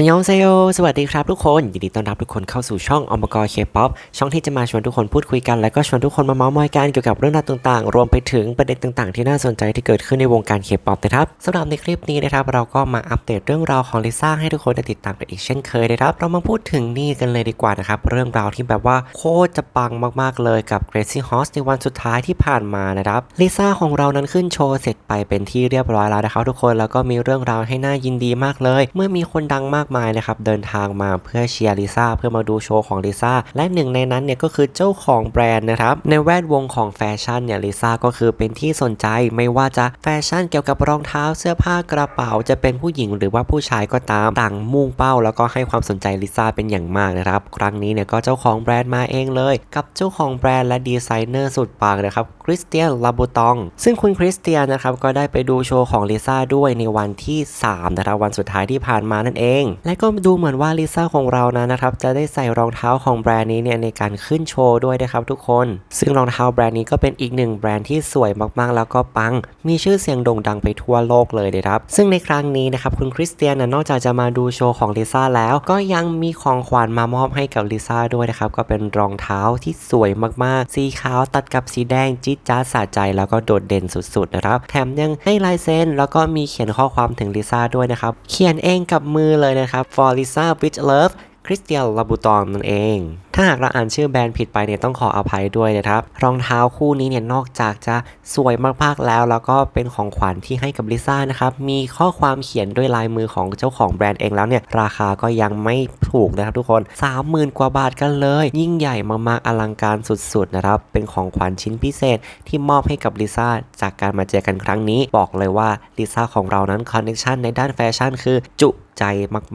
อันยองเซโยสวัสดีครับทุกคน ยินดีต้อนรับทุกคนเข้าสู่ช่องอมกรเคป๊อปช่องที่จะมาชวนทุกคนพูดคุยกัน และก็ชวนทุกคนมาเมาส์มอยกันเกี่ยวกับเรื่องราวต่างๆ รวมไปถึงประเด็นต่างๆ ที่น่าสนใจที่เกิดขึ้นในวงการเคป๊อปนะครับสำหรับในคลิปนี้นะครับ เราก็มาอัปเดตเรื่องราวของลิซ่าให้ทุกคนได้ติดตามกันอีกเช่นเคยนะครับ เรามาพูดถึงนี่กันเลยดีกว่านะครับ เรื่องราวที่แบบว่าโคตรจะปังมากๆเลยกับ Crazy Horse ในวันสุดท้ายที่ผ่านมานะครับลิซ่าของเรานั้นขึ้นโชว์เสร็จไปเป็นที่เรียบร้อยแล้วนะครับทุกคนแล้วก็มีเรื่องราวให้น่ายินดีมากเลย เมื่อมีคนดังมากมายนะครับเดินทางมาเพื่อเชียร์ลิซ่าเพื่อมาดูโชว์ของลิซ่าและหนึ่งในนั้นเนี่ยก็คือเจ้าของแบรนด์นะครับในแวดวงของแฟชั่นเนี่ยลิซ่าก็คือเป็นที่สนใจไม่ว่าจะแฟชั่นเกี่ยวกับรองเท้าเสื้อผ้ากระเป๋าจะเป็นผู้หญิงหรือว่าผู้ชายก็ตามต่างมุ่งเป้า แล้วก็ให้ความสนใจลิซ่าเป็นอย่างมากนะครับ ครั้งนี้เนี่ยก็เจ้าของแบรนด์มาเองเลย กับเจ้าของแบรนด์และดีไซเนอร์สุดปังนะครับคริสเตียนลาบูตอง ซึ่งคุณคริสเตียนนะครับก็ได้ไปดูโชว์ของลิซ่าด้วยในวันที่3นะครับวันสุดท้ายที่ผ่านมานั่นเองและก็ดูเหมือนว่าลิซ่าของเรานะนะครับจะได้ใส่รองเท้าของแบรนด์นี้เนี่ยในการขึ้นโชว์ด้วยนะครับทุกคน ซึ่งรองเท้าแบรนด์นี้ก็เป็นอีกหนึ่งแบรนด์ที่สวยมากๆ แล้วก็ปัง มีชื่อเสียงโด่งดังไปทั่วโลกเลยนะครับ ซึ่งในครั้งนี้นะครับคุณคริสเตียนนะนอกจากจะมาดูโชว์ของลิซ่าแล้ว ก็ยังมีของขวัญมามอบให้กับลิซ่าด้วยนะครับก็เป็นรองเท้าที่สวยมากๆ สีขาวตัดกับสีแดงจิ๊ดจ้าสะใจแล้วก็โดดเด่นสุดๆนะครับแถมยังให้ลายเซ็นแล้วก็มีเขียนข้อความถึงลิซ่าด้วยนะครับเขียนเองกับมือเลยนะครับ for Lisa with love คริสเตียนลาบูตองนั่นเอง ถ้าหากเราอ่านชื่อแบรนด์ผิดไปเนี่ยต้องขออภัยด้วยนะครับ รองเท้าคู่นี้เนี่ยนอกจากจะสวยมากๆแล้ว แล้วก็เป็นของขวัญที่ให้กับลิซ่านะครับ มีข้อความเขียนด้วยลายมือของเจ้าของแบรนด์เองแล้วเนี่ย ราคาก็ยังไม่ถูกนะครับทุกคน 30,000 กว่าบาทกันเลย ยิ่งใหญ่มากๆอลังการสุดๆนะครับ เป็นของขวัญชิ้นพิเศษที่มอบให้กับลิซ่าจากการมาเจอกันครั้งนี้ บอกเลยว่าลิซ่าของเรานั้นคอนเนคชั่นในด้านแฟชั่นคือจุ ใจ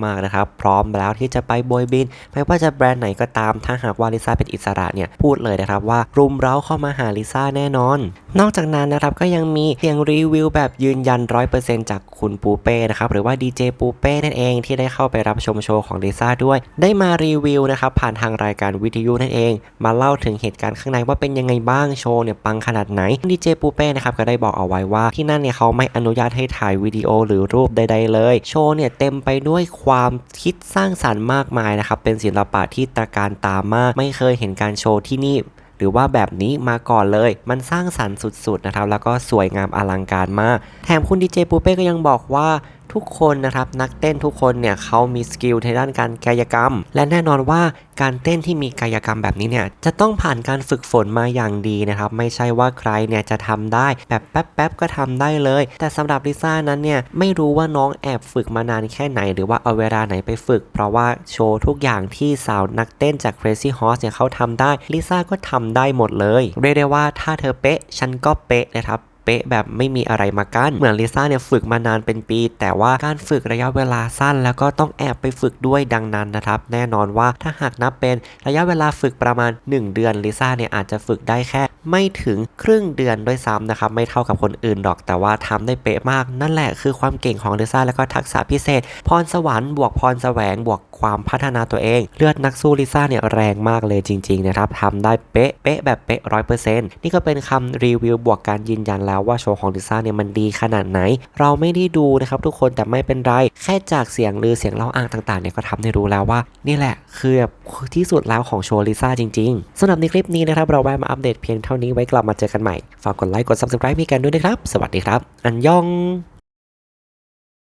มากๆนะครับ พร้อมแล้วที่จะไปโบยบิน ไม่ว่าจะแบรนด์ไหนก็ตาม ถ้าหากว่าลิซ่าเป็นอิสระเนี่ย พูดเลยนะครับว่ารุมเร้าเข้ามาหาลิซ่าแน่นอน นอกจากนั้นนะครับก็ยังมีเสียงรีวิวแบบยืนยัน 100%จากคุณปูเป้นะครับ หรือว่าดีเจปูเป้นั่นเองที่ได้เข้าไปรับชมโชว์ของลิซ่าด้วย ได้มารีวิวนะครับผ่านทางรายการวิทยุนั่นเอง มาเล่าถึงเหตุการณ์ข้างในว่าเป็นยังไงบ้างโชว์เนี่ยปังขนาดไหนดีเจปูเป้นะครับก็ได้บอกเอาไว้ว่าที่นั่นเนี่ยเขาไม่อนุญาตให้ถ่ายวิดีโอหรือรูปใดๆเลย โชว์เนี่ยเต็มไปด้วยความคิดสร้างสรรค์มากมายนะครับ เป็นศิลปะที่ตะการตามาก ไม่เคยเห็นการโชว์ที่นี่หรือว่าแบบนี้มาก่อนเลย มันสร้างสรรค์สุดๆนะครับ แล้วก็สวยงามอลังการมาก แถมคุณดีเจปูเป้ก็ยังบอกว่า ทุกคนนะครับนักเต้นทุกคนเนี่ยเขามีสกิลในด้านการกายกรรม และแน่นอนว่าการเต้นที่มีกายกรรมแบบนี้เนี่ยจะต้องผ่านการฝึกฝนมาอย่างดีนะครับ ไม่ใช่ว่าใครเนี่ยจะทำได้แบบแป๊บๆก็ทำได้เลย แต่สำหรับลิซ่านั้นเนี่ยไม่รู้ว่าน้องแอบฝึกมานานแค่ไหน หรือว่าเอาเวลาไหนไปฝึก เพราะว่าโชว์ทุกอย่างที่สาวนักเต้นจาก Crazy Horse เนี่ยเขาทำได้ลิซ่าก็ทำได้หมดเลย เรียกได้ว่าถ้าเธอเป๊ะฉันก็เป๊ะนะครับ เป๊ะแบบไม่มีอะไรมากั้นเหมือนลิซ่าเนี่ยฝึกมานานเป็นปี แต่ว่าการฝึกระยะเวลาสั้น แล้วก็ต้องแอบไปฝึกด้วยดังนั้นนะครับ แน่นอนว่าถ้าหากนับเป็นระยะเวลาฝึกประมาณ 1 เดือนลิซ่าเนี่ยอาจจะฝึกได้แค่ไม่ถึงครึ่งเดือนด้วยซ้ำนะครับ ไม่เท่ากับคนอื่นหรอกแต่ว่าทำได้เป๊ะมาก นั่นแหละคือความเก่งของลิซ่าแล้วก็ทักษะพิเศษ พรสวรรค์บวกพรแสวงบวกความพัฒนาตัวเอง เลือดนักสู้ลิซ่าเนี่ยแรงมากเลยจริงๆนะครับทำได้เป๊ะเป๊ะแบบเป๊ะร้อยเปอร์เซ็นต์นี่ก็เป็นคำรีวิวบวกการยืนยันแล้วว่าโชว์ของลิซ่าเนี่ยมันดีขนาดไหน เราไม่ได้ดูนะครับทุกคนแต่ไม่เป็นไร แค่จากเสียงลือเสียงเล่าอ้างต่างๆเนี่ยก็ทำให้รู้แล้วว่า นี่แหละคือที่สุดแล้วของโชว์ลิซ่าจริงๆสำหรับในคลิปนี้นะครับเราแวะมาอัปเดตเพียงเท่านี้ไว้กลับมาเจอกันใหม่ ฝากกดไลค์กดซับสไครป์พี่กันด้วยนะครับ สวัสดีครับ อันยอง